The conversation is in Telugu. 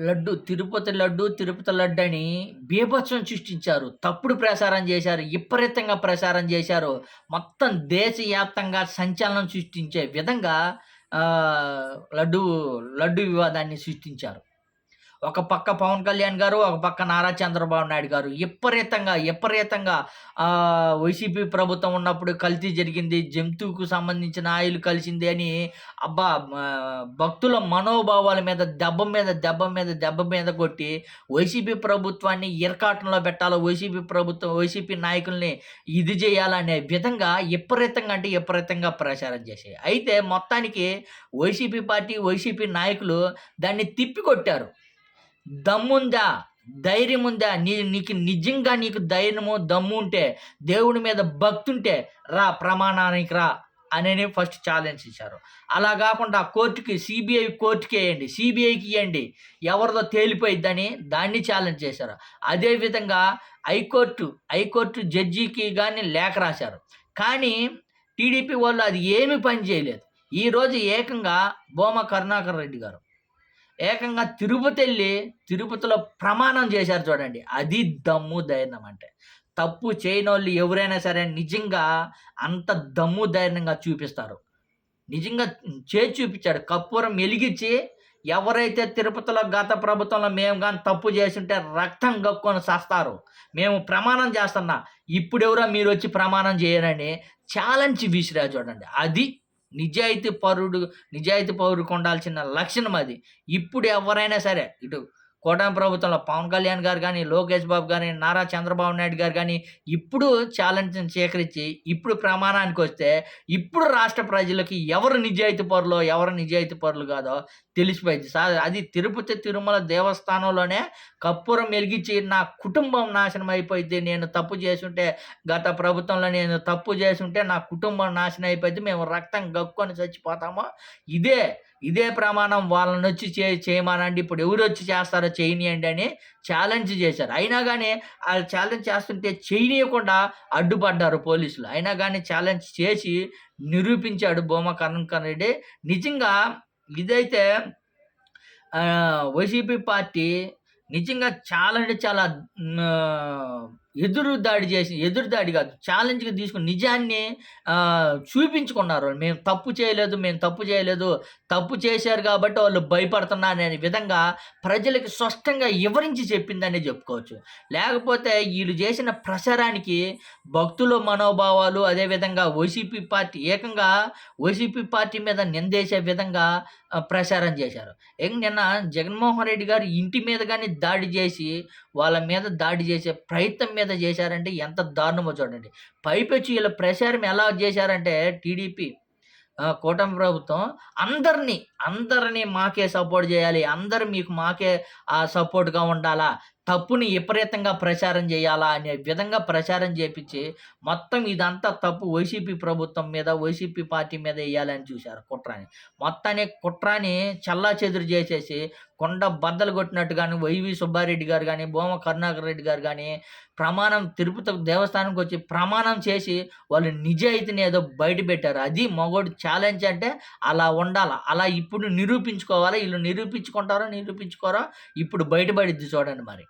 లడ్డు తిరుపతి లడ్డు, తిరుపతి లడ్డు అని బీభత్సం సృష్టించారు. తప్పుడు ప్రసారం చేశారు. విపరీతంగా ప్రసారం చేశారు. మొత్తం దేశవ్యాప్తంగా సంచలనం సృష్టించే విధంగా లడ్డు లడ్డూ లడ్డు వివాదాన్ని సృష్టించారు. ఒక పక్క పవన్ కళ్యాణ్ గారు, ఒక పక్క నారా చంద్రబాబు నాయుడు గారు విపరీతంగా, విపరీతంగా వైసీపీ ప్రభుత్వం ఉన్నప్పుడు కల్తీ జరిగింది. జంతువుకు సంబంధించిన ఆయిల్ కలిసింది అని అబ్బా! భక్తుల మనోభావాల మీద దెబ్బ మీద, దెబ్బ మీద, దెబ్బ మీద కొట్టి వైసీపీ ప్రభుత్వాన్ని ఇరకాటంలో పెట్టాలో వైసీపీ ప్రభుత్వం, వైసీపీ నాయకుల్ని ఇది చేయాలనే విధంగా విపరీతంగా అంటే విపరీతంగా ప్రచారం చేశాయి. అయితే మొత్తానికి వైసీపీ పార్టీ, వైసీపీ నాయకులు దాన్ని తిప్పికొట్టారు. దమ్ముందా? ధైర్యం ఉందా నీ నీకు నిజంగా నీకు ధైర్యము, దమ్ము ఉంటే, దేవుడి మీద భక్తుంటే రా ప్రమాణానికి రా అనేది ఫస్ట్ ఛాలెంజ్ ఇచ్చారు. అలా కాకుండా కోర్టుకి సిబిఐ సీబీఐ వేయండి సీబీఐకి ఇవ్వండి ఎవరిదో తేలిపోయిద్దని దాన్ని ఛాలెంజ్ చేశారు. అదేవిధంగా హైకోర్టు, హైకోర్టు జడ్జికి కానీ లేఖ రాశారు. కానీ టీడీపీ వాళ్ళు అది ఏమి పని చేయలేదు. ఈరోజు ఏకంగా బోమ కరుణాకర్ రెడ్డి గారు ఏకంగా తిరుపతి వెళ్ళి తిరుపతిలో ప్రమాణం చేశారు చూడండి. అది దమ్ము, ధైర్యం అంటే. తప్పు చేయనోళ్ళు ఎవరైనా సరే నిజంగా అంత దమ్ము, ధైర్యంగా చూపిస్తారు. నిజంగా చే చూపించాడు. కర్పూరం వెలిగించి ఎవరైతే తిరుపతిలో గత ప్రభుత్వంలో మేము కానీ తప్పు చేస్తుంటే రక్తం కక్కుకొని చేస్తారు మేము ప్రమాణం చేస్తున్నా. ఇప్పుడెవరో మీరొచ్చి ప్రమాణం చేయరని ఛాలెంజ్ విసిరా చూడండి. అది నిజాయితీ పరుడు, నిజాయితీ పౌరుకు ఉండాల్సిన లక్షణం అది. ఇప్పుడు ఎవరైనా సరే ఇటు కూటమి ప్రభుత్వంలో పవన్ కళ్యాణ్ గారు కానీ లోకేష్ బాబు కానీ నారా చంద్రబాబు నాయుడు గారు కానీ ఇప్పుడు ఛాలెంజ్‌ని స్వీకరించి ఇప్పుడు ప్రమాణానికి వస్తే ఇప్పుడు రాష్ట్ర ప్రజలకి ఎవరు నిజాయితీ పరులో, ఎవరు నిజాయితీ పరులు కాదో తెలిసిపోయింది సార్ అది తిరుపతి, తిరుమల దేవస్థానంలోనే కర్పూరం వెలిగించి నా కుటుంబం నాశనం అయిపోయింది నేను తప్పు చేసుంటే గత ప్రభుత్వంలో నేను తప్పు చేసుంటే నా కుటుంబం నాశనం అయిపోయింది మేము రక్తం గక్కుని చచ్చిపోతాము. ఇదే, ఇదే ప్రమాణం వాళ్ళని వచ్చి చే చేయమనండి. ఇప్పుడు ఎవరొచ్చి చేస్తారో చేయనియండి అని ఛాలెంజ్ చేశారు. అయినా కానీ ఆ ఛాలెంజ్ చేస్తుంటే చేయనీయకుండా అడ్డుపడ్డారు పోలీసులు. అయినా కానీ ఛాలెంజ్ చేసి నిరూపించాడు భూమా కరుణాకర్ రెడ్డి. నిజంగా ఇదైతే వైసీపీ పార్టీ నిజంగా చాలా అంటే చాలా ఎదురు దాడి చేసి ఎదురు దాడి కాదు. ఛాలెంజ్‌గా తీసుకుని నిజాన్ని చూపించుకున్నారు. మేము తప్పు చేయలేదు, మేము తప్పు చేయలేదు. తప్పు చేశారు కాబట్టి వాళ్ళు భయపడుతున్నారు అనే విధంగా ప్రజలకి స్పష్టంగా వివరించి చెప్పిందనే చెప్పుకోవచ్చు. లేకపోతే వీళ్ళు చేసిన ప్రచారానికి భక్తుల మనోభావాలు అదేవిధంగా వైసీపీ పార్టీ ఏకంగా వైసీపీ పార్టీ మీద నిందేసే విధంగా ప్రచారం చేశారు. నిన్న జగన్మోహన్ రెడ్డి గారు ఇంటి మీద కానీ దాడి చేసి వాళ్ళ మీద దాడి చేసే ప్రయత్నం మీద చేశారంటే ఎంత దారుణమో చూడండి. పైపెచ్చు వీళ్ళ ప్రచారం ఎలా చేశారంటే టీడీపీ కూటమి ప్రభుత్వం అందరినీ అందరినీ మాకే సపోర్ట్ చేయాలి. అందరూ మీకు మాకే సపోర్ట్‌గా ఉండాలా. తప్పుని విపరీతంగా ప్రచారం చేయాలా అనే విధంగా ప్రచారం చేపించి మొత్తం ఇదంతా తప్పు వైసీపీ ప్రభుత్వం మీద, వైసీపీ పార్టీ మీద వేయాలని చూశారు కుట్రని. మొత్తానికి చల్లా చెల్లాచెదురు చేసేసి కొండ బద్దలు కొట్టినట్టు కానీ వైవి సుబ్బారెడ్డి గారు కానీ భూమ కరుణాకర్ రెడ్డి గారు కానీ ప్రమాణం తిరుపతి దేవస్థానంకి వచ్చి ప్రమాణం చేసి వాళ్ళు నిజాయితీని ఏదో బయటపెట్టారు. అది మగోడు ఛాలెంజ్ అంటే అలా ఉండాలి అలా ఇప్పుడు నిరూపించుకోవాలి. వీళ్ళు నిరూపించుకుంటారో, నిరూపించుకోరో ఇప్పుడు బయటపడిద్ది చూడండి మరి.